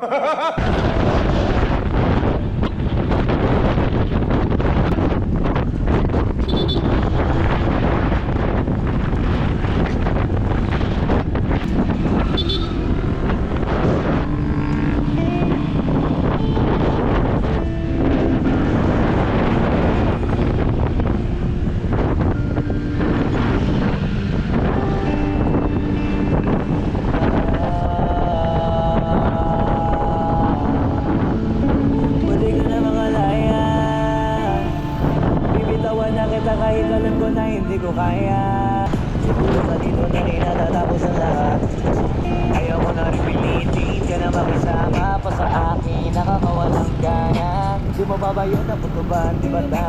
Ha ha ha! Pag nakita kahit alam ko na hindi ko kaya Siguro sa dito na rin natatapos ang lahat Ayaw ko na rin pilitin ka na makisama pa sa akin Nakakawalang gana Di mo ba ba yun ang putuban? Di ba na?